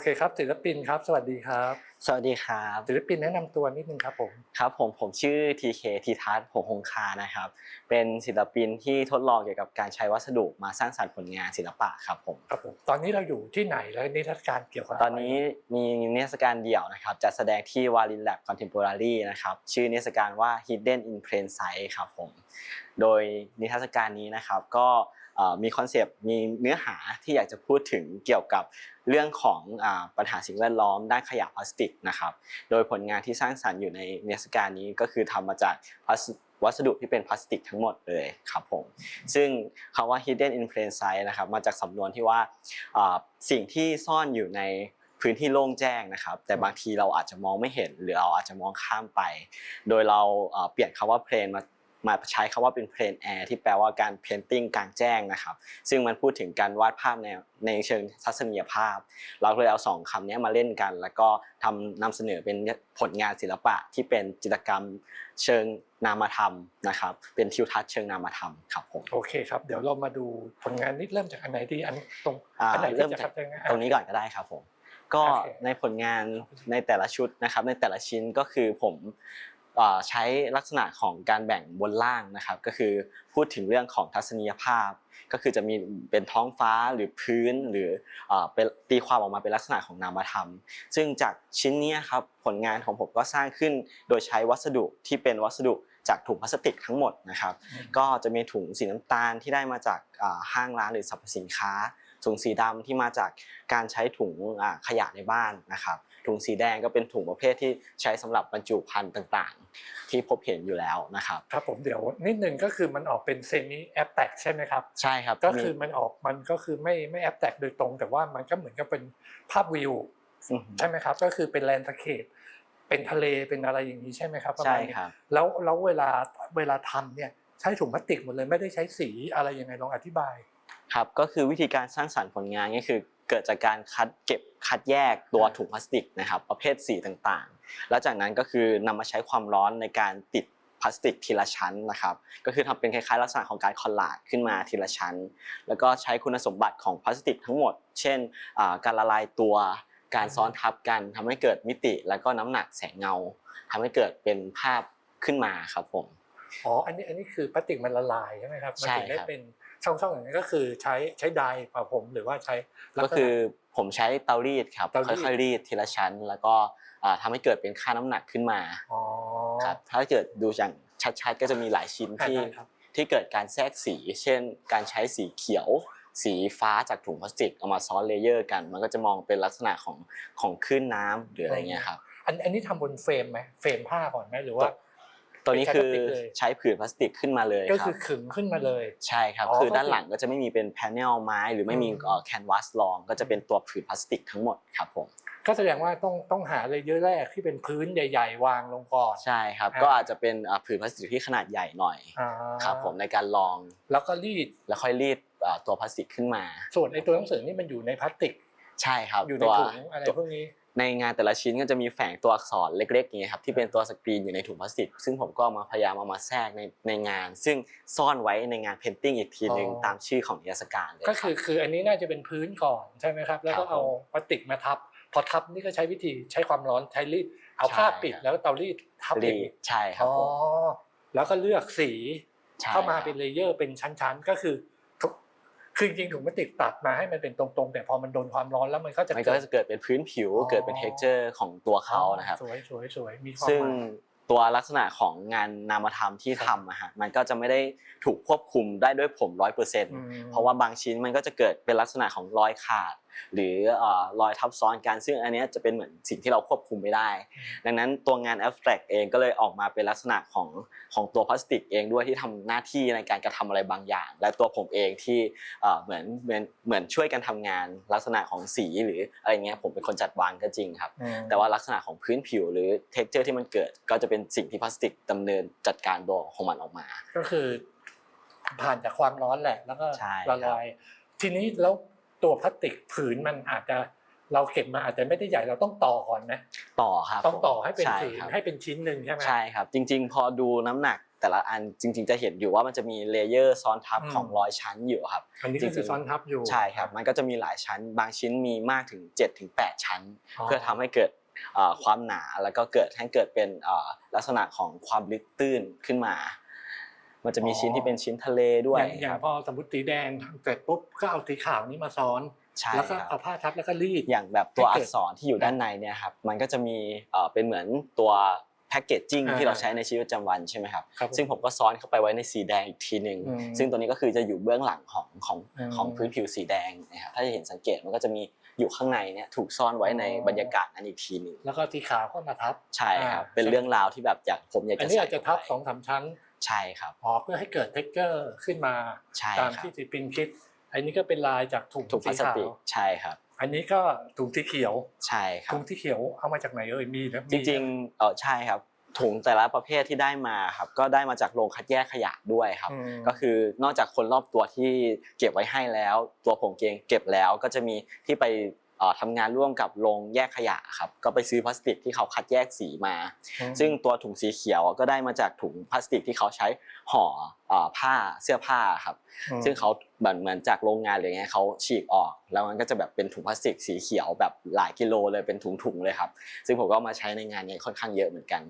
เคครับศิลปินครับ สวัสดีครับ สวัสดีครับศิลปินแนะนำตัวนิดนึงครับผมครับผมผมชื่อ TK ทีทัศน์ผงคงคานะครับ เป็นศิลปินที่ทดลองเกี่ยวกับการใช้วัสดุมาสร้างสรรค์ผลงานศิลปะครับผมครับผมตอนนี้เราอยู่ที่ไหนและนิทรรศการเกี่ยวกับะไรตอนนี้มีนิทรรศการเดี่ยวนะครับจัดแสดงที่วารินแลบคอนเทม p o r a r y นะครับชื่อนิทรรศการว่า Hidden in Plain Sight ครับผมโดยนิทรรศการนี้นะครับก็เอ่อมีคอนเซปต์มีเนื้อหาที่อยากจะพูดถึงเกี่ยวกับ เรื่องของปัญหาสิ่งแวดล้อมด้านขยะพลาสติกนะครับ โดยผลงานที่สร้างสรรค์อยู่ในนิทรรศการนี้ก็คือทำมาจากวัสดุที่เป็นพลาสติกทั้งหมดเลยครับผม ซึ่งคำว่า hidden in plain sight นะครับ มาจากสำนวนที่ว่าสิ่งที่ซ่อนอยู่ในพื้นที่โล่งแจ้งนะครับ แต่บางทีเราอาจจะมองไม่เห็น หรือเราอาจจะมองข้ามไป โดยเราเอ่อเปลี่ยนคำว่า plain มา มาใช้คำว่าเป็น plain air ที่แปลว่าการ painting กลางแจ้งนะครับ ซึ่งมันพูดถึงการวาดภาพในในเชิงทัศนียภาพ เราก็เลยเอาสองคำนี้มาเล่นกัน แล้วก็ทำนำเสนอเป็นผลงานศิลปะที่เป็นจิตรกรรมเชิงนามธรรมนะครับ เป็นทิวทัศน์เชิงนามธรรมครับผมโอเคครับเดี๋ยวเรามาดูผลงานนิดเริ่มจากอันไหนดีอันตรงอ่าอันไหนที่เริ่มจะจากครับตรงนี้ก่อนก็ได้ครับผมก็โอเคในผลงานในแต่ละชุดนะครับ ในแต่ละชิ้นก็คือผมอ่า ใช้ลักษณะของการแบ่งบนล่างนะครับ ก็คือพูดถึงเรื่องของทัศนียภาพ ก็คือจะมีเป็นท้องฟ้าหรือพื้นหรืออ่าเป็นตีความออกมาเป็นลักษณะของนามธรรม ซึ่งจากชิ้นเนี้ยครับผลงานของผมก็สร้างขึ้นโดยใช้วัสดุที่เป็นวัสดุจากถุงพลาสติกทั้งหมดนะครับ ก็จะมีถุงสีน้ำตาลที่ได้มาจากอ่าห้างร้านหรือสรรพสินค้าถุงสีดำที่มาจากการใช้ถุงอ่าขยะในบ้านนะครับ ถุงสีแดงก็เป็นถุงประเภทที่ใช้สำหรับบรรจุภัณฑ์ต่างๆ ที่พบเห็นอยู่แล้วนะครับครับผมเดี๋ยวนิดนึงก็คือมันออกเป็นเซมิแอปแตกใช่ไหมครับใช่ครับก็คือมันออกมันก็คือไม่ไม่แอปแตกโดยตรง แต่ว่ามันก็เหมือนกับเป็นภาพวิวอืมใช่ไหมครับก็คือเป็นแลนด์สเคปเป็นทะเลเป็นอะไรอย่างนี้ใช่ไหมครับประใช่มาณนี้ครับแล้วแล้วเวลาเวลาทำเนี่ยใช้ถุงพลาสติกหมดเลยไม่ได้ใช้สีอะไรยังไงลองอธิบายครับก็คือวิธีการสร้างสรรค์ผลงานก็คือ เกิดจากการคัดเก็บคัดแยกตัวถุงพลาสติกนะครับ ประเภทสีต่างๆ แล้วจากนั้นก็คือนำมาใช้ความร้อนในการติดพลาสติกทีละชั้นนะครับก็คือทำเป็นคล้ายๆลักษณะของการคอลลาจขึ้นมาทีละชั้น แล้วก็ใช้คุณสมบัติของพลาสติกทั้งหมด เช่นอ่าการละลายตัวการซ้อนทับกันทำให้เกิดมิติแล้วก็น้ำหนักแสงเงาทำให้เกิดเป็นภาพขึ้นมาครับผมอ๋ออันนี้อันนี้คือพลาสติกมันละลายใช่ไหมครับมันใช่ถึงได้ครับเป็น ช่องๆอย่างนี้ก็คือใช้ใช้ไดร์ป่ะผมหรือว่าใช้ลัก็ษณะ คือผมใช้เตารีดครับเตารีด ค่อยๆรีดทีละชั้น แล้วก็อ่าทำให้เกิดเป็นค่าน้ำหนักขึ้นมาอ๋อครับถ้าเกิดดูอย่างชัดๆ ก็จะมีหลายชิ้นอ่าที่ ได้ครับ ที่เกิดการแทรกสี เช่น การใช้สีเขียว สีฟ้าจากถุงพลาสติกเอามาซ้อนเลเยอร์กัน มันก็จะมองเป็นลักษณะของของคลื่นน้ำหรืออะไรเงี้ยครับ อันอันนี้ทำบนเฟรมไหมเฟรมผ้าก่อนไหมหรือว่า ตัวนี้คือเป็นพลาสติกเลยใช้ผืนพลาสติกขึ้นมาเลยก็ครัคืบอขึงขึ้นมาเลย ใช่ครับอ๋อคือก็คือด้านหลังก็จะไม่มีเป็นแผงไม้หรือไม่มีอืมแคนวาสรองก็จะเป็นตัวผืนพลาสติกทั้งหมดครับผมก็แสดงว่าต้องต้องหาเลเยอร์แรกที่เป็นพื้นใหญ่ ๆ วางลงก่อนใช่ครับอ่าก็อาจจะเป็นอ่าผืนพลาสติกที่ขนาดใหญ่หน่อยอ่าครับผมในการลองแล้วก็รีดแล้วค่อยรีดอ่าตัวพลาสติกขึ้นมา ส่วนไอ้ตัวหนังสือนี่มันอยู่ในพลาสติก ใช่ครับอยู่ในตัวถุงอะไรตัวพวกนี้ ในงานแต่ละชิ้นก็จะมีแฝงตัวอักษรเล็กๆอย่างเงี้ยครับที่เป็นตัวสกรีนอยู่ในถุงพลาสติก ซึ่งผมก็เอามาพยายามเอามาแทรกในในงาน ซึ่งซ่อนไว้ในงานเพนติ้งอีกทีหนึ่งอ๋อตามชื่อของนิทรรศการเลยก็คือคืออันนี้น่าจะเป็นพื้นก่อนใช่ไหมครับ แล้วก็ครับเอาผมพลาสติกมาทับพอทับนี่ก็ใช้วิธีใช้ความร้อนใช้รีดเอาใช่ผ้าปิดครับแล้วเตารีดทับรีอีกดใช่ครับอ๋อผมแล้วก็เลือกสีใช่เข้ามาครับเป็นเลเยอร์เป็นชั้นๆ ก็คือทุก คือจริงๆถุงพลาสติกตัดมาให้มันเป็นตรงๆ แต่พอมันโดนความร้อนแล้วมันก็จะมันก็จะเกิดเป็นพื้นผิวอ๋อเกิดเป็นเท็กเจอร์ของตัวเขานะครับสวยสวยสวยมีความซึ่งหมาย ตัวลักษณะของงานนามธรรมที่ทำอะฮะมันก็จะไม่ได้ถูกควบคุมได้ด้วยผมร้อยเปอร์เซ็นต์อืมเพราะว่าบางชิ้นมันก็จะเกิดเป็นลักษณะของรอยขาด หรือเอ่อรอยทับซ้อนกันซึ่งอันเนี้ยจะเป็นเหมือนสิ่งที่เราควบคุมไม่ได้ ดังนั้นตัวงาน abstract เองก็เลยออกมาเป็นลักษณะของของตัวพลาสติกเองด้วยที่ทำหน้าที่ในการกระทำอะไรบางอย่าง และตัวผมเองที่เอ่อเหมือนเหมือนเหมือนช่วยกันทำงานลักษณะของสีหรืออะไรเงี้ยผมเป็นคนจัดวางก็จริงครับอืมแต่ว่าลักษณะของพื้นผิวหรือ texture ที่มันเกิดก็จะเป็นสิ่งที่พลาสติกดำเนินจัดการตัวของมันออกมา ก็คือผ่านจากความร้อนแหละ แล้วก็ใช่ครับ ละลาย ทีนี้แล้วตัวพลาสติกผืนมันอาจจะเราเก็บมาอาจจะไม่ได้ใหญ่เราต้องต่อก่อนนะต่อครับต้องต่อให้เป็นช่ผืนครับ ให้เป็นชิ้นหนึ่งใช่ไหม ใช่ครับจริง ๆ พอดูน้ำหนักแต่ละอันจริง ๆ จะเห็นอยู่ว่ามันจะมีเลเยอร์ซ้อนทับอืม ของร้อยชั้นอยู่ครับ อันนี้ก็คือซ้อนทับอยู่ใช่ครับมันก็จะมีหลายชั้น บางชิ้นมีมากถึง7ถึง8ชั้น เพื่อทำให้เกิดเอ่อ ความหนาแล้วก็เกิดให้เกิดเป็นเอ่อลักษณะของความลึกตื้นขึ้นมา มันจะมีชิ้นที่เป็นชิ้นทะเลด้วยอย่างอย่าคงรับพอสมมติสีแดงทำเสร็จปุ๊บก็เอาสีขาวนี้มาซ้อนใช่แล้วก็ครับเอาผ้าทับแล้วก็รีดอย่างแบบตัวให้อัเกิกดษรที่อยู่ด้านในเนี่ยครับมันก็จะมีเอ่อเป็นเหมือนตัวแพคเกจจิ้งอ่าที่เราใช้ในชีวิตประจำวันใช่ไหมครับครับผมซึ่งผมก็ซ้อนเข้าไปไว้ในสีแดงอีกทีหนึ่งอืมซึ่งตัวนี้ก็คือจะอยู่เบื้องหลังของของอืมของพื้นผิวสีแดงนะครับถ้าจะเห็นสังเกตมันก็จะมี อยู่ข้างในเนี่ยถูกซ่อนไว้ในอ๋อบรรยากาศนั้นอีกทีหนึ่งแล้วก็สีขาวก็มาทับใช่ครับอ่าเป็นเรื่องราวที่แบบอยากผมอยากอันจะนี้ใส่อาจจะทับสเข้าองไปสามชั้นใช่ครับอ๋อเพื่อให้เกิดเท็กเจอร์ขึ้นมาใช่ตามครับที่สีปินคิด อันนี้ก็เป็นลายจากถุงถุงพสีลาสขาวติกใช่ครับอันนี้ก็ถุงสีเขียวใช่ครับถุงสีเขียวเอามาจากไหนเอ่ยมีนะจริงๆเออใช่ครับ ถุงแต่ละประเภทที่ได้มาครับก็ได้มาจากโรงคัดแยกขยะด้วยครับอืมก็คือนอกจากคนรอบตัวที่เก็บไว้ให้แล้ว ตัวผมเองเก็บแล้วก็จะมีที่ไปเอ่อทำงานร่วมกับโรงแยกขยะครับก็ไปซื้อพลาสติกที่เขาคัดแยกสีมา ซึ่งตัวถุงสีเขียวก็ได้มาจากถุงพลาสติกที่เขาใช้ห่อเอ่อผ้าเสื้อผ้าครับอืมซึ่งเขาเหมือนเหมือนจากโรงงานอะไรเงี้ยเขาฉีกออก แล้วมันก็จะแบบเป็นถุงพลาสติกสีเขียวแบบหลายกิโลเลยเป็นถุงๆเลยครับ ซึ่งผมก็เอามาใช้ในงานเนี้ค่อนข้างเยอะเหมือนกัน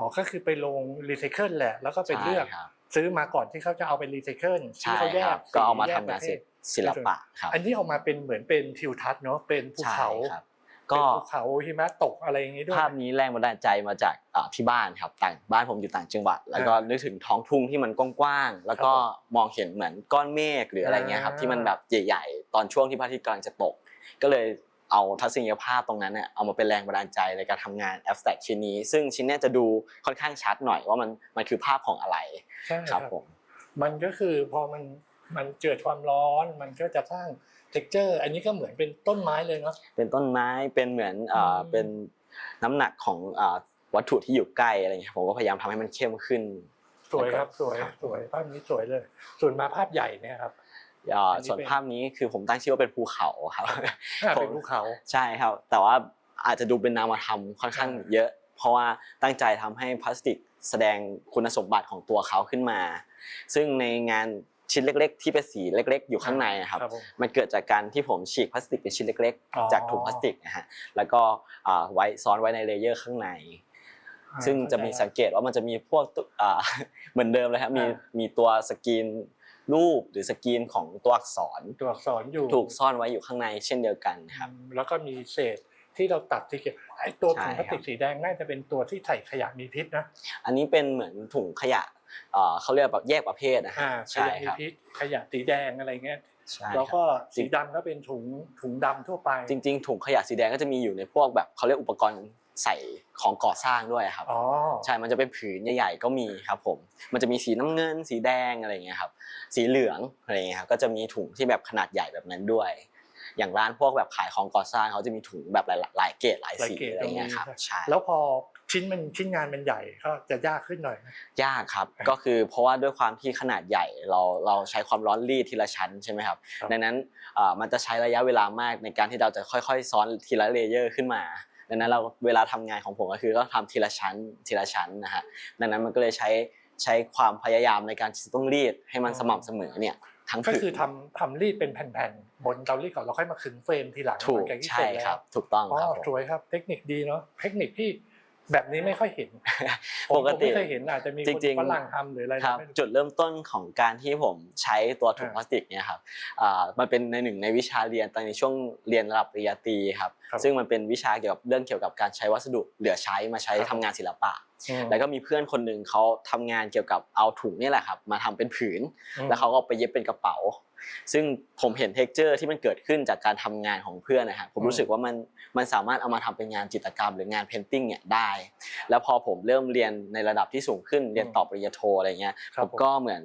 อ๋อก็คือไปลงรีไซเคิลแหละ แล้วก็ไปเลือก ใช่ครับซื้อมาก่อนที่เขาจะเอาไปรีไซเคิลที่ใช่เขาแยคกรับก็เอามาแยทำงานประภเสร็ทจศิลปะครับอันนี้ออกมาเป็นเหมือนเป็นทิวทัศน์เนาะเป็นภูใช่เขาครับเป็ก็นภูเขาหิมะตกอะไรอย่างนี้ด้วย ภาพนี้แรงบันดาลใจมาจากอ่าที่บ้านครับต่างบ้านผมอยู่ต่างจังหวัด แล้วก็อ่านึนึกถึงท้องทุ่งที่มันกว้างๆแล้วก็ครับผมมองเห็นเหมือนก้อนเมฆหรืออะไรเงี้ยครับอ่า ที่มันแบบใหญ่ ๆ ตอนช่วงที่พระอาทิตย์กำลังจะตก ก็เลย เอาทัศนียภาพตรงนั้นเนี่ยเอามาเป็นแรงบันดาลใจในการทำงานแอบสแต็กชิ้นนี้ ซึ่งชิ้นเนี้ยจะดูค่อนข้างชัดหน่อยว่ามันมันคือภาพของอะไรใช่คครัรับบผมมันก็คือพอมันมันเกิดความร้อนมันก็จะสร้างเท็กเจอร์ อันนี้ก็เหมือนเป็นต้นไม้เลยเนาะเป็นต้นไม้เป็นเหมือนอ่าอืมเป็นน้ำหนักของอ่าวัตถุที่อยู่ใกล้อะไรเงี้ยผมก็พยายามทำให้มันเข้มขึ้นสวยครับสวยครับสวยภาพนี้สวยเลย ส่วนมาภาพใหญ่เนี่ยครับ อ่าอันนี้ส่วนเป็น ภาพนี้คือผมตั้งชื่อว่าเป็นภูเขาครับ อ่าผมเป็นภูเขา ใช่ครับ แต่ว่าอาจจะดูเป็นนามธรรมค่อนข้างอ่าเยอะ เพราะว่าตั้งใจทำให้พลาสติกแสดงคุณสมบัติของตัวเขาขึ้นมา ซึ่งในงานชิ้นเล็ก ๆ ที่เป็นสีเล็ก ๆ อยู่ข้างในอะครับ ครับผมมันเกิดจากการที่ผมฉีกพลาสติกเป็นชิ้นเล็ก อ๋อ ๆ จากถุงพลาสติกนะฮะแล้วก็อ่าไว้ซ้อนไว้ในเลเยอร์ข้างใน ซึ่งจะมีสังเกตว่ามันจะมีพวกตุ๊อ่า เหมือนเดิมเลยครับมีอ่ามีตัวสกรีน รูปหรือสกรีนของตัวอักษร ตัวอักษรอยู่ถูกซ่อนไว้อยู่ข้างในเช่นเดียวกันครับอืมแล้วก็มีเศษที่เราตัดที่เก็บไอ้ตัวใช่ถุงพลาสติคกรับสีแดงน่าจะเป็นตัวที่ใส่ขยะมีพิษนะ อันนี้เป็นเหมือนถุงขยะเอ่อเขาเรียกแบบแยกประเภทนะฮะอ่าขใช่ยะมีครับพิษขยะสีแดงอะไรเงี้ยใช่แล้วคก็รับสีดำก็เป็นถุงถุงดำทั่วไป จริง ๆ ถุงขยะสีแดงก็จะมีอยู่ในพวกแบบเขาเรียกอุปกรณ์ ใส่ของก่อสร้างด้วยครับ อ๋อ ใช่ มันจะเป็นผืนใหญ่ๆก็มีครับผม มันจะมีสีน้ำเงิน สีแดงอะไรอย่างเงี้ยครับ สีเหลืองอะไรอย่างเงี้ยครับ ก็จะมีถุงที่แบบขนาดใหญ่แบบนั้นด้วย อย่างร้านพวกแบบขายของก่อสร้างเขาจะมีถุงแบบหลายๆหลายเกรดหลายสีอะไรอย่างเงี้ยครับใช่ แล้วพอชิ้นมันชิ้นงานมันใหญ่ก็จะยากขึ้นหน่อยนะ ยากครับ อ่าก็คือเพราะว่าด้วยความที่ขนาดใหญ่เราเราใช้ความร้อนรีดทีละชั้นใช่ไหมครับ ครับ ดังนั้นเอ่อมันจะใช้ระยะเวลามากในการที่เราจะค่อยๆ ซ้อนทีละเลเยอร์ขึ้นมา ดังนั้นเราเวลาทำงานของผมก็คือก็ทำทีละชั้นทีละชั้นนะฮะดังนั้นมันก็เลยใช้ใช้ความพยายามในการที่จะต้องรีดให้มันสม่ำเสมอเนี่ยทั้งก็ผืนคือทำทำรีดเป็นแผ่นๆบนเตารีดก่อนแล้วค่อยมาขึงเฟรมทีหลังถูหลักงจากที่ใช่เสร็จแล้วครับ ถูกต้องอ๋อครับผมสวยครับเทคนิคดีเนาะเทคนิคที่แบบนี้ไม่ค่อยเห็นผมปกติผมไม่เคยเห็นอาจจะมีคนจริงๆฝรั่งทำหรืออะไรครับไม่รู้จุดเริ่มต้นของการที่ผมใช้ตัวถุงอ่าพลาสติกเนี่ยครับอ่ามันเป็นในหนึ่งในวิชาเรียนตอนในช่วงเรียนระดับปริญญาตรีครับครับ ซึ่งมันเป็นวิชาเกี่ยวกับเรื่องเกี่ยวกับการใช้วัสดุเหลือใช้มาใช้ครับทำงานศิลปะอืมแล้วก็มีเพื่อนคนหนึ่งเขาทำงานเกี่ยวกับเอาถุงเนี่ยแหละครับมาทำเป็นผืนอืมแล้วเขาก็เอาไปเย็บเป็นกระเป๋า ซึ่งผมเห็นเท็กเจอร์ที่มันเกิดขึ้นจากการทำงานของเพื่อนนะครับผมรู้สึกว่ามันมันสามารถเอามาทำเป็นงานจิตรกรรมหรืองานเพนติ้งเนี่ยได้ แล้วพอผมเริ่มเรียนในระดับที่สูงขึ้นเรียนต่อปริญญาโทอะไรเงี้ยครัผบมผมก็เหมือน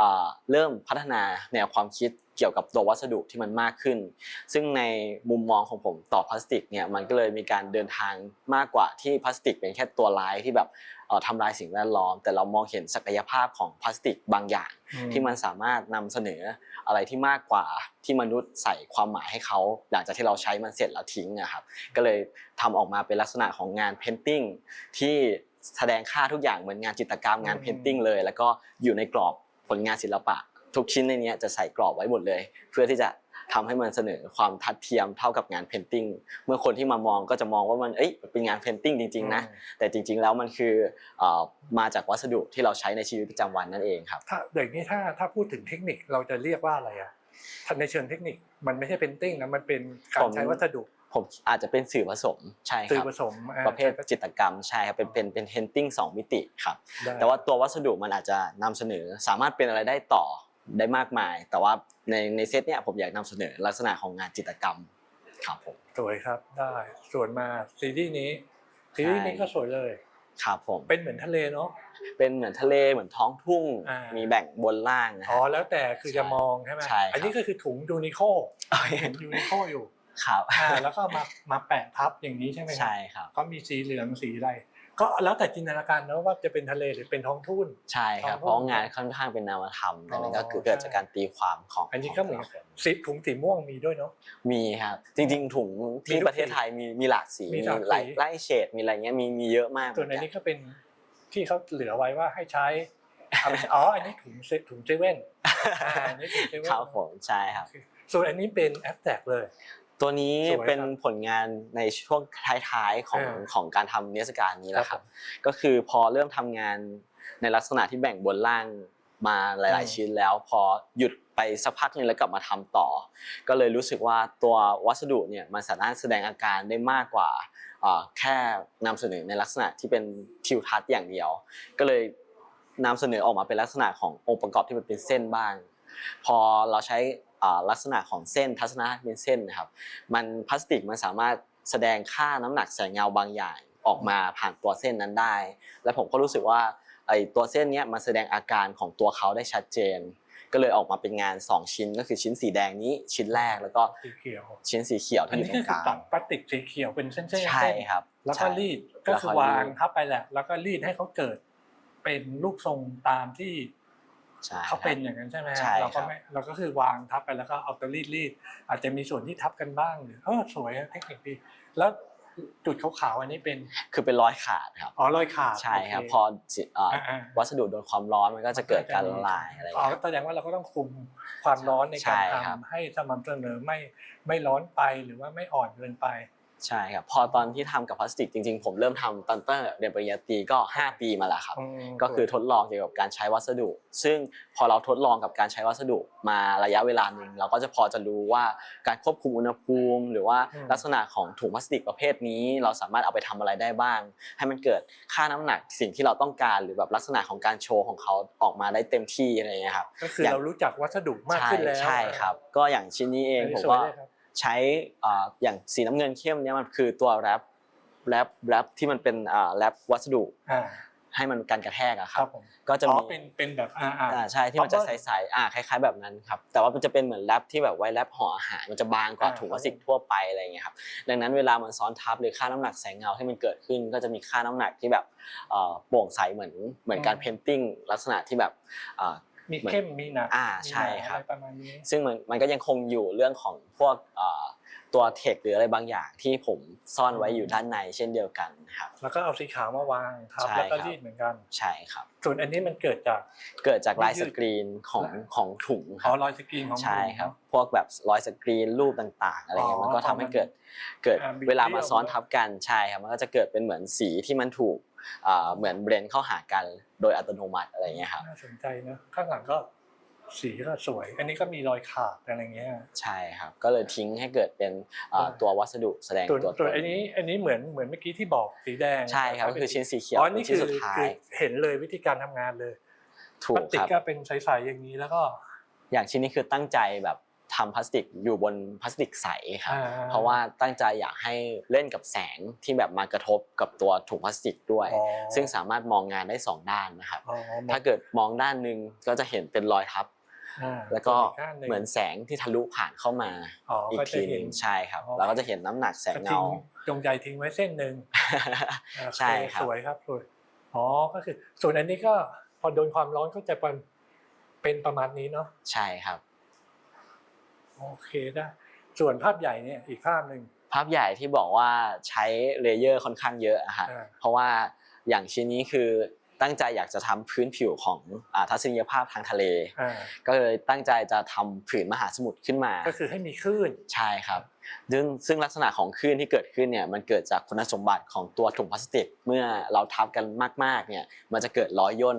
อ่าเริ่มพัฒนาแนวความคิด เกี่ยวกับตัววัสดุที่มันมากขึ้น ซึ่งในมุมมองของผมต่อพลาสติกเนี่ยมันก็เลยมีการเดินทางมากกว่าที่พลาสติกเป็นแค่ตัวร้ายที่แบบทำลายสิ่งแวดล้อม แต่เรามองเห็นศักยภาพของพลาสติกบางอย่าง ที่มันสามารถนำเสนออะไรที่มากกว่าที่มนุษย์ใส่ความหมายให้เขาหลังจากที่เราใช้มันเสร็จแล้วทิ้งนะครับก็เลยทำออกมาเป็นลักษณะของงานเพนติ้งที่แสดงค่าทุกอย่างเหมือนงานจิตรกรรมงานเพนติ้งเลย แล้วก็อยู่ในกรอบผลงานศิลปะ ทุกชิ้นในเนี้ยจะใส่กรอบไว้หมดเลย เพื่อที่จะทำให้มันเสนอความทัดเทียมเท่ากับงานเพนติ้งเมื่อคนที่มามองก็จะมองว่ามันเอ้ยเป็นงานเพนติ้งจริงๆนะแต่จริง ๆ แล้วมันคือเอ่อมาจากวัสดุที่เราใช้ในชีวิตประจำวันนั่นเองครับถ้าอย่างนี้ถ้าถ้าพูดถึงเทคนิคเราจะเรียกว่าอะไรอะถ้าในเชิงเทคนิคมันไม่ใช่เป็นติ้งนะมันเป็นการผมใช้วัสดุผมอาจจะเป็นสื่อผสมใช่คสื่อรับผสมอ่าประเภทจิตรกรรมใช่ครับเป็นเป็นเป็นเพนติ้งสองมิติครับได้แต่ว่าตัววัสดุมันอาจจะนำเสนอสามารถเป็นอะไรได้ต่อ ได้มากมาย แต่ว่าในในเซตเนี้ยผมอยากนำเสนอลักษณะของงานจิตรกรรมครับผมสวยครับได้ส่วนมาซีรีส์นี้ซีรีส์นี้ก็สวยเลย ครับผมเป็นเหมือนทะเลเนาะเป็นเหมือนทะเลเหมือนท้องทุ่ง อ่ามี มีแบ่งบนล่างนะอ๋อฮะ แล้วแต่คือจะมองใช่ไหมใช่ครับ อันนี้ก็คือถุงยูนิโคถุงยูนิโคอยู่ครับอ่าแล้วก็มามาแปะทับอย่างนี้ใช่ไหมครัใช่ครับก็มีสีเหลืองสีอะไร ก็แล้วแต่จินตนาการเนอะว่าจะเป็นทะเลหรือเป็นท้องทุ่น ใช่ครับท้องทุ่งเพราะงานค่อนข้างเป็นนามธรรมดังนั้นก็คืออ๋อเกิดจากการตีความของอันนี้ก็เหมือนของแต่ละคสีถุงสีม่วงมีด้วยเนาะ มีครับ จริงๆถุงมีที่ทุกประเทศไทยมีมีหลากสีมีมีหลากหลายสีไล่เฉดมีอะไรเงี้ยมีมีเยอะมากส่วนอันเหมืนี้กัก็เป็นที่เขาเหลือไว้ว่าให้ใช้เอาไปใช้อ๋ออันนี้ถุงเซถุงเซเว่นอ่าอันนี้ถุงเซเว่นครับผมใช่ครับ ส่วนอันนี้เป็นแอปแตกเลย ตัวนี้สวยครับเป็นผลงานในช่วงท้ายๆของอ่าของการทำนิทรรศการนี้แหละคครัรับบผมก็คือพอเริ่มทำงานในลักษณะที่แบ่งบนล่างมาหลายอืมๆชิ้นแล้ว พอหยุดไปสักพักหนึงแล้วกลับมาทำต่อ ก็เลยรู้สึกว่าตัววัสดุเนี่ยมันสามารถแสดงอาการได้มากกว่าเอ่อแค่นำเสนอในลักษณะที่เป็นทิวทัศน์อย่างเดียว ก็เลยนำเสนอออกมาเป็นลักษณะขององค์ประกอบที่มันเป็นเส้นบ้าง พอเราใช้อ่า ลักษณะของเส้นทัศนะที่เป็นเส้นนะครับมันพลาสติกมันสามารถแสดงค่าน้ำหนักแสงเงาบางอย่างออกมาผ่านตัวเส้นนั้นได้ และผมก็รู้สึกว่าไอ้ตัวเส้นเนี้ยมันแสดงอาการของตัวเขาได้ชัดเจน ก็เลยออกมาเป็นงาน 2 ชิ้นก็คือชิ้นสีแดงนี้ชิ้นแรกแล้วก็สีเขียวชิ้นสีเขียวอันที่อนี้ยู่ตก็รงกคือลางตัดพลาสติกสีเขียวเป็นเส้นๆเส้นใช่ครับ แล้วก็ใช่รีดก็คือแล้วก็รีดวางทับไปแหละ แล้วก็รีดให้เขาเกิด เป็นรูปทรงตามที่ ใช่เขาเป็นอย่างนั้นใช่ไหมฮะใช่เราก็ครับไม่เราก็คือวางทับไปแล้วก็เอาตัวรีดรีดอาจจะมีส่วนที่ทับกันบ้างหรือเออสวยอะเทคนิคดีแล้วจุดขาวๆอันนี้เป็นคือเป็นรอยขาดครับ อ๋อรอยขาดใช่ครับโเพอสิเอ่อออ่าๆ วัสดุโดนความร้อนมันก็จะเกิดการละลายอะไรอย่างอ๋อเงี้ย แสดงว่าเราก็ต้องคุมความร้อนในใช่การครับ ทำให้สม่ำเสมอไม่ไม่ร้อนไปหรือว่าไม่อ่อนเกินไป ใช่ครับพอตอนที่ทำกับพลาสติกจริงๆ ผมเริ่มทำตอนตั้งแต่เรียนปริญญาตรีก็ 5 ปีมาแล้วครับมก็คือทดลองเกี่ยวกับการใช้วัสดุ ซึ่งพอเราทดลองกับการใช้วัสดุมาระยะเวลาหนึ่งเราก็จะพอจะรู้ว่าการควบคุมอุณหภูมิ หรือว่าลักษณะของถุงพลาสติกประเภทนี้ เราสามารถเอาไปทำอะไรได้บ้าง ให้มันเกิดค่าน้ำหนักสิ่งที่เราต้องการหรือแบบลักษณะของการโชว์ของเขาออกมาได้เต็มที่อะไรอย่างเงี้ยครับก็คืออย่างเรารู้จักวัสดุมากใช่ขึ้นแล้วใช่ครับ ก็อย่างชิ้นนี้เองอันนี้ผมสวยก็เลยครับ ใช้อ่าอย่างสีน้ำเงินเข้มเนี่ยมันคือตัวแรปแรปแรปที่มันเป็นอ่าแรปวัสดุอ่าให้มันกันกระแทกอะคครัรับบผมก็จะอ๋อมีเป็นเป็นแบบอ่าอ่าอ่าใช่ที่มันจะเอาใสๆอ่าคล้าย ๆ แบบนั้นครับแต่ว่ามันจะเป็นเหมือนแรปที่แบบไว้แรปห่ออาหารมันจะบางกว่าอ่าถุงพลาสติกทั่วไปอะไรอย่างเงี้ยครับดังนั้นเวลามันซ้อนทับหรือค่าน้ำหนักแสงเงาที่มันเกิดขึ้น ก็จะมีค่าน้ำหนักที่แบบเอ่อโปร่งใสเหมือนเหมือนการเพนติ้งลักษณะที่แบบอ่า มีเข้มมีหนาอ่ามีใช่หนาครับอะไรประมาณนี้ซึ่งมันมันก็ยังคงอยู่เรื่องของพวกเอ่อตัวเทคหรืออะไรบางอย่างที่ผมซ่อนไว้อยู่ด้านในเช่นเดียวกันนะครับแล้วก็เอาสีขาวมาวางทับใช่แล้วก็ครับรีดเหมือนกันใช่ครับส่วนอันนี้มันเกิดจากเกิดจากลายยืสดกรีนของลายของถุงคอ๋อรับรอยสกรีนของใช่ถุงครับพวกแบบรอยสกรีนรูปต่างๆอะไรเงี้ยอ๋อมันก็ทำให้พอมันเกิดเกิดอ่าบิดเวลามาเบี้ยวซ้อนทับกันใช่ครับมันก็จะเกิดเป็นเหมือนสีที่มันถูกอ่า เหมือนเบรนเข้าหากันโดยอัตโนมัติอะไรเงี้ยครับน่าสนใจนะข้างหลังก็สีก็สวย อันนี้ก็มีรอยขาดอะไรเงี้ย ใช่ครับ ก็เลยทิ้งให้เกิดเป็นอ่าอ่าตัววัสดุแสดงส่วนตัวตส่วนนอันนี้อันนี้เหมือนเหมือนเมื่อกี้ที่บอกสีแดง ใช่ครับก็คือชิ้นสีเขียวอ๋อเป็นนี่ชิ้คืนอสุดท้าคืยอเห็นเลยวิธีการทำงานเลยถูพลากสติคกรับก็เป็นใสๆอย่างนี้แล้วก็ อย่างชิ้นนี้คือตั้งใจแบบ ทำพลาสติกอยู่บนพลาสติกใสครับ อ่เพราะว่าตั้งใจอยากให้เล่นกับแสงที่แบบมากระทบกับตัวถุงพลาสติกด้วย อ๋อซึ่งสามารถมองงานได้สองด้านนะครับ อ๋อถ้าเกิดมองด้านหนึ่งก็จะเห็นเป็นรอยทับ อ่าแล้วก็ส่นข้างงเหมือนแสงที่ทะลุผ่านเข้ามาอ๋ออีกก็จะทีหเห็นึน งใช่ครับ อ๋อ เราก็จะเห็นน้ำหนักแสงก็ทิ้เงา จงใจทิ้งไว้เส้นหนึ่งโอเคใช่ครับ สวยครับสวยอ๋อก็คือ ส่วนอันนี้ก็พอโดนความร้อนก็จะเป็นเป็นประมาณนี้เนาะใช่ครับ โอเคได้ ส่วนภาพใหญ่เนี่ยอีกภาพหนึ่งภาพใหญ่ที่บอกว่าใช้เลเยอร์ค่อนข้างเยอะอะฮะอ่าเพราะว่าอย่างชิ้นนี้คือตั้งใจอยากจะทำพื้นผิวของอ่าทัศนียภาพทางทะเลอ่าก็เลยตั้งใจจะทำผืนมหาสมุทรขึ้นมา ก็คือให้มีคลื่นใช่ครับ ซึ่งซึ่งลักษณะของคลื่นที่เกิดขึ้นเนี่ยมันเกิดจากคุณสมบัติของตัวถุงพลาสติก เมื่อเราทับกันมากๆเนี่ยมันจะเกิดรอยย่น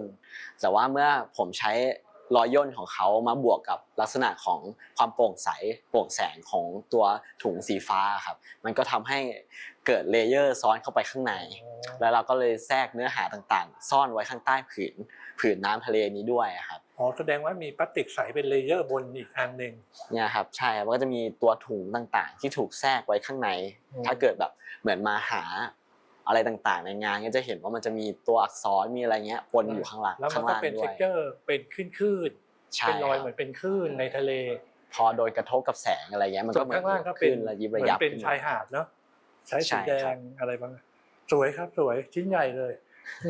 แต่ว่าเมื่อผมใช้ รอยย่นของเขามาบวกกับลักษณะของความโปร่งใสโปร่งแสงของตัวถุงสีฟ้าครับ มันก็ทำให้เกิดเลเยอร์ซ้อนเข้าไปข้างใน แล้วเราก็เลยแทรกเนื้อหาต่างๆ ซ่อนไว้ข้างใต้ผืน ผืนน้ำทะเลนี้ด้วยครับอ๋อแสดงว่ามีพลาสติกใสเป็นเลเยอร์บนอีกอันหนึ่งเนี่ยครับใช่ครับมันก็จะมีตัวถุงต่างๆ ที่ถูกแทรกไว้ข้างในอืมถ้าเกิดแบบเหมือนมาหา อะไรต่างๆ ในงานก็จะเห็นว่ามันจะมีตัวอักษรมีอะไรเงี้ยปนอยู่ข้างหลังแล้วมันข้างก็ล่างเป็นด้เท็วยกเจอร์เป็นคลื่นคลื่นๆใช่เป็นรอยคเหมืรัอบนเป็นคลื่นในทะเลพอโดยกระทบกับแสงอะไรเงี้ยมันส่ก็วนเหมือนข้างล่างก็คเป็นลื่นระยิบเหมืระอนยับเป็นขึ้น ชายมาหาดเนาะใช้ใช่สีแดครังบ อะไรบ้างสวยครับสวยชิ้นใหญ่เลย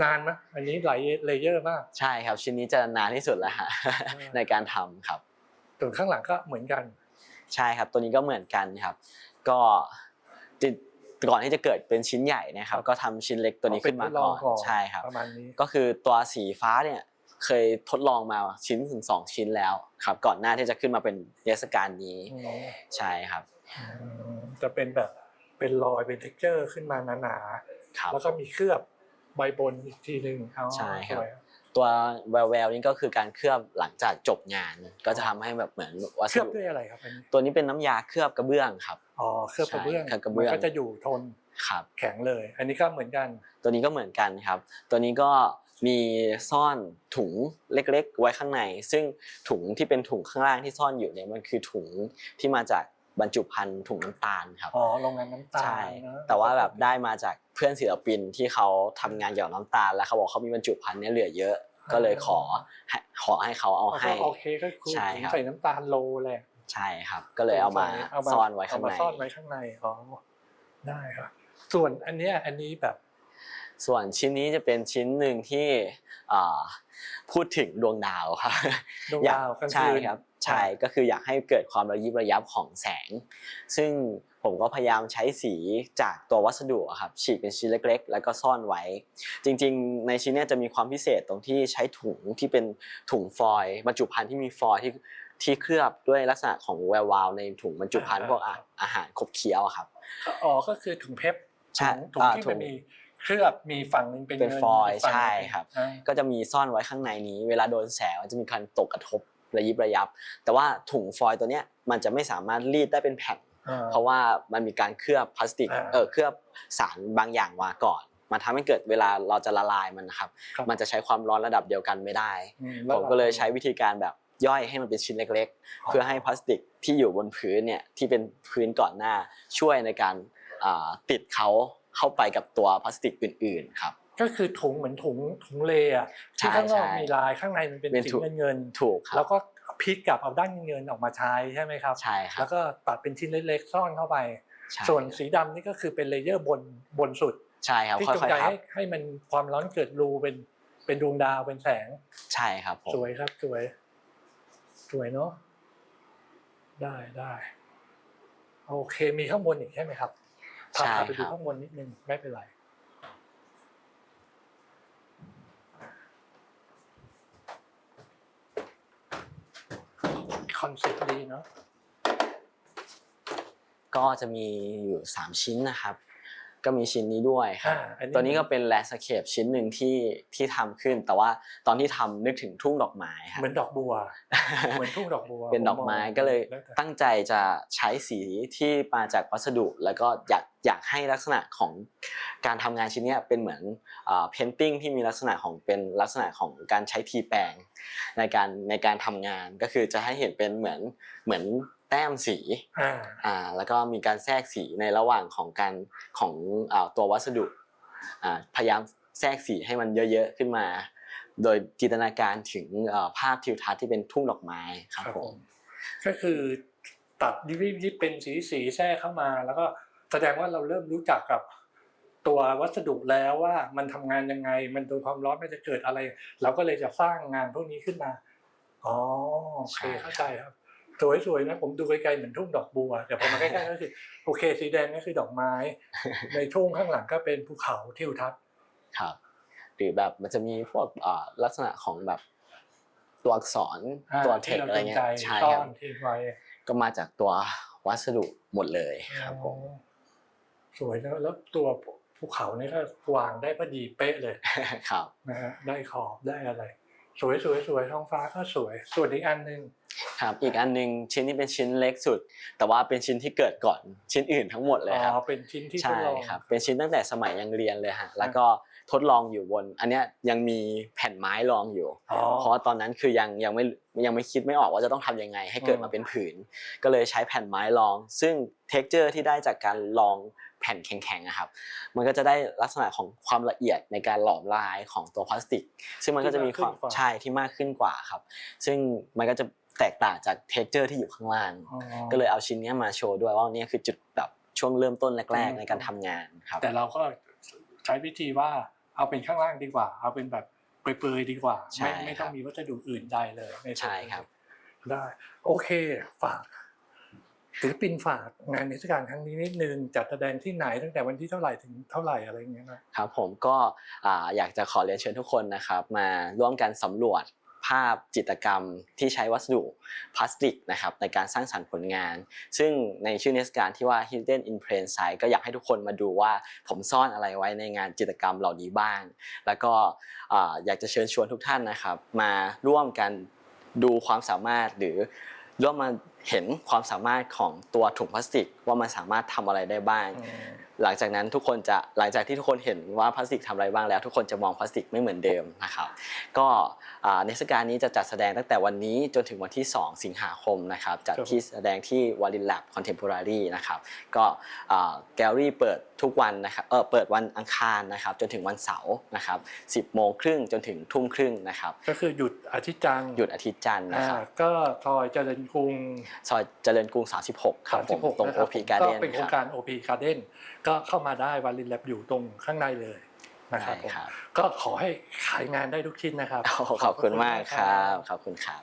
นานไหมอันนี้หลายเลเยอร์มากใช่ครับ ชิ้นนี้จะนานที่สุดแล้วฮะ ในการทำครับ ส่วนข้างหลังก็เหมือนกัน ใช่ครับ ตัวนี้ก็เหมือนกันครับ ก็ติด ก่อนที่จะเกิดเป็นชิ้นใหญ่นะครับก็ทำชิ้นเล็กตัวนี้ขึ้นมาก่อนใช่ครับประมาณนี้ก็คือตัวสีฟ้าเนี่ยเคยทดลองมาชิ้นถึงสองชิ้นแล้วครับ ก่อนหน้าที่จะขึ้นมาเป็นเทศกาลนี้อืมใช่ครับอืมจะเป็นแบบเป็นรอยเป็นเท็กเจอร์ขึ้นมาหนาครับๆแล้วก็มีเคลือบใบบนอีกทีหนึ่งเอาใช่ครับสวยตัวแววแววนี่ก็คือการเคลือบหลังจากจบงาน ก็จะทำให้แบบเหมือนวัเคสลือบดุด้วยอะไรครับอันนี้ตัวนี้เป็นน้ำยาเคลือบกระเบื้องครับ อ๋อเคลือบกระเบื้องใช่เคลือบกระเบื้องมันก็จะอยู่ทนครับแข็งเลย อันนี้ก็เหมือนกัน ตัวนี้ก็เหมือนกันครับ ตัวนี้ก็มีซ่อนถุงเล็กๆ ไว้ข้างใน ซึ่งถุงที่เป็นถุงข้างล่างที่ซ่อนอยู่เนี่ยมันคือถุงที่มาจากบรรจุภัณฑ์ถุงน้ำตาลครับอ๋อโรงงานน้ำตาลใช่นะแต่ว่าแบบได้มาจากเพื่อนศิลปินที่เขาทำงานเกี่ยวกับน้ำตาล แล้วเขาบอกเขามีบรรจุภัณฑ์เนี้ยเหลือเยอะ ก็เลยขอให้ขอให้เขาเอาอ๋อให้ก็โอเคก็คือใช่ครับใส่น้ำตาลโลแหละ ใช่ครับ ก็เลยเอามาซ่อนไว้ข้างเอในมซ่อนไว้ข้างในอ๋อได้ครับ ส่วนอันเนี้ยอันนี้แบบ ส่วนชิ้นนี้จะเป็นชิ้นหนึ่งที่อ่าพูดถึงดวงดาวครับดวงอยากดาวกลางใช่คืนครับใช่ก็คืออยากให้เกิดความระยิบระยับของแสง ซึ่งผมก็พยายามใช้สีจากตัววัสดุอะครับฉีกเป็นชิ้นเล็ก ๆ แล้วก็ซ่อนไว้ จริง ๆ ในชิ้นเนี้ยจะมีความพิเศษตรงที่ใช้ถุงที่เป็นถุงฟอยล์บรรจุภัณฑ์ที่มีฟอยล์ที่ ที่เคลือบด้วยลักษณะของแวววาวในถุงบรรจุภัณฑ์พวกอาอาหารขบเคี้ยวอะครับอ๋อก็คือถุงเพชรใช่ถุงอ่าที่ถุมันงมีเคลือบมีฝั่งหนึงเป็นเป็นเงินฟอยล์กฝั่งหนึ่งใช่ครับอ่าก็จะมีซ่อนไว้ข้างในนี้ เวลาโดนแสงมันจะมีการตกกระทบระยิบระยับ แต่ว่าถุงฟอยล์ตัวเนี้ยมันจะไม่สามารถรีดได้เป็นแผ่นอ่าเพราะว่ามันมีการเคลือบพลาสติกอ่าเออเคลือบสารบางอย่างมาก่อนมันทำให้เกิดเวลาเราจะละลายมันนะครับครับ มันจะใช้ความร้อนระดับเดียวกันไม่ได้อืผมก็เลยใช้วิธีการแบบ ย่อยให้มันเป็นชิ้นเล็ก ๆ เพื่อให้พลาสติกที่อยู่บนพื้นเนี่ยที่เป็นพื้นก่อนหน้าช่วยในการอ่าติดเขาเข้าไปกับตัวพลาสติกอื่นๆครับก็คือถุงเหมือนถุงถุงเลอะใช่ที่ข้างนอกใช่มีลายข้างในมันเป็นเป็นสีถุงเงินเงินๆถูกครัแล้บวก็พลิกกลับเอาด้านเงินๆออกมาใช้ใช่ไหมครับใช่ครัแล้บวก็ตัดเป็นชิ้นเล็กๆซ่อนเข้าไปใช่ส่วนสีดำนี่ก็คือเป็นเลเยอร์บนบนสุดใช่ครับที่ค่จงอยใจๆพับให้ให้มันความร้อนเกิดรูเป็นเป็นดวงดาวเป็นแสงใช่ครับผมสวยครับสวย สวยเนาะได้ได้โอเคมีข้างบนอีกใช่ไหมครับพาใช่พาไปคดูรับข้างบนนิดนึงไม่เป็นไรคอนเซ็ปต์ดีเนาะก็จะมีอยู่สามชิ้นนะครับ ก็มีชิ้นนี้ด้วยครับอ่าอันนี้ตัวนี้ก็เป็นแลนด์สเคปชิ้นหนึ่งที่ที่ทำขึ้น แต่ว่าตอนที่ทำนึกถึงทุ่งดอกไม้ครับเหมือนดอกบัวเหมือนทุ่งดอกบัว เป็นดอกไม้ผมองก็เลยแล้วแต่ตั้งใจจะใช้สีที่มาจากวัสดุ แล้วก็อยากอยากให้ลักษณะของการทำงานชิ้นเนี้ยเป็นเหมือนเพนติ้งที่มีลักษณะของเป็นลักษณะของการใช้ทีแปรงในการในการทำงานก็คือจะให้เห็นเป็นเหมือนเหมือน แต้มสีอ่าอ่าแล้วก็มีการแทรกสีในระหว่างของการของอ่าตัววัสดุอ่าพยายามแทรกสีให้มันเยอะๆขึ้นมา โดยจินตนาการถึงเอ่อภาพทิวทัศน์ที่เป็นทุ่งดอกไม้ครับผมก็คือตัดยิบยิบเป็นสีสีแทรกเข้ามา แล้วก็แสดงว่าเราเริ่มรู้จักกับตัววัสดุแล้วว่ามันทำงานยังไง มันโดนความร้อนมันจะเกิดอะไร เราก็เลยจะสร้างงานพวกนี้ขึ้นมาอ๋อโอเคใช่ครับเข้าใจครับ สวยๆนะผมดูไกลๆเหมือนทุ่งดอกบัวแต่พอมาใกล้ๆก็คือโอเคสีแดงนี่คือดอกไม้ ในทุ่งข้างหลังก็เป็นภูเขาทิวทัศน์ครับ หรือแบบมันจะมีพวกอ่าลักษณะของแบบตัวอักษรอ่าตัวเทที่คเราอะไรจงเงี้ใจยใช่ซ่อครับนทิ้งไว้ก็มาจากตัววัสดุหมดเลยครับผมอ๋อสวยนะแล้วตัวภูเขานี่ก็วางได้พอดีเป๊ะเลยครับนะฮะได้ขอบได้อะไร สวยสวยสวยท้องฟ้าก็สวยส่วนอีกอันหนึ่ง ครับอีกอันหนึงชิ้นนี้เป็นชิ้นเล็กสุด แต่ว่าเป็นชิ้นที่เกิดก่อนชิ้นอื่นทั้งหมดเลยครับอ๋อเป็นชิ้นที่ทดใช่ลองครับเป็นชิ้นตั้งแต่สมัยยังเรียนเลยฮะแล้วก็ทดลองอยู่บน อันเนี้ยยังมีแผ่นไม้รองอยู่อ๋อเพราะว่าตอนนั้นคือยังยังไม่ยังไม่คิดไม่ออกว่าจะต้องทำยังไง ให้เกิดอืมมาเป็นผืน ก็เลยใช้แผ่นไม้รอง ซึ่งเท็กเจอร์ที่ได้จากการลองแผ่นแข็งๆอะครับ มันก็จะได้ลักษณะของความละเอียดในการหลอมลายของตัวพลาสติก ซึ่งมันก็จะมีความใช่ที่มากขึ้นกว่าครับ ซึ่งมันก็จะ แตกต่างจากเท็กเจอร์ที่อยู่ข้างล่างอ๋อก็เลยเอาชิ้นเนี้ยมาโชว์ด้วยว่าเนี่ยคือจุดแบบช่วงเริ่มต้นแรกอืมๆในการทำงานครับ แต่เราก็ใช้วิธีว่าเอาเป็นข้างล่างดีกว่า เอาเป็นแบบเปรยๆดีกว่าใช่ไม่ไม่ครัต้อบงมีวัสดุอื่นใดเลยนส่วนใช่ครับ ได้โอเคฝากศิลปินฝากงานนิทรรศการครั้งนี้นิดนึงจัดแสดงที่ไหนตั้งแต่วันที่เท่าไหร่ถึงเท่าไหร่อะไรอย่างเงี้ยนะครับผมก็อ่าอยากจะขอเรียนเชิญทุกคนนะครับ มาร่วมกันสำรวจ ภาพจิตรกรรมที่ใช้วัสดุพลาสติกนะครับในการสร้างสรรค์ผลงาน ซึ่งในชื่อเทศกาลที่ว่า Hidden in Plain Sight ก็อยากให้ทุกคนมาดูว่าผมซ่อนอะไรไว้ในงานจิตรกรรมเหล่านี้บ้าง แล้วก็อ่าอยากจะเชิญชวนทุกท่านนะครับ มาร่วมกันดูความสามารถหรือร่วมมาเห็นความสามารถของตัวถุงพลาสติก ว่ามันสามารถทำอะไรได้บ้าง หลังจากนั้นทุกคนจะหลังจากที่ทุกคนเห็นว่าพลาสติกทำอะไรบ้างแล้ว ทุกคนจะมองพลาสติกไม่เหมือนเดิมนะครับก็อ่าในเทศกาลนี้จะจัดแสดงตั้งแต่วันนี้จนถึงวันที่ 2 สิงหาคมนะครับจัดครับที่แสดงที่วารินแลบคอนเทมพอรารีนะครับก็แกลลี่เปิดทุกวันนะครับเออเปิดวันอังคารนะครับจนถึงวันเสาร์นะครับ10โมงครึ่งจนถึงทุ่มครึ่งนะครับก็คือหยุดอาทิตย์จันทร์หยุดอาทิตย์จันทร์นะอ่าครับก็ซอยเจริญกรุงซอยเจริญกรุง 36 ครับผม36ตรงนะคโอรับพีการ์เด้ก็นเป็นโครงการ OP Garden ก็เข้ามาได้วาลินแลบอยู่ตรงข้างในเลยนะครับใช่ผมครับ ก็ขอให้ขายงานได้ทุกชิ้นนะครับขอบคุณมากครับ ขอบคุณครับ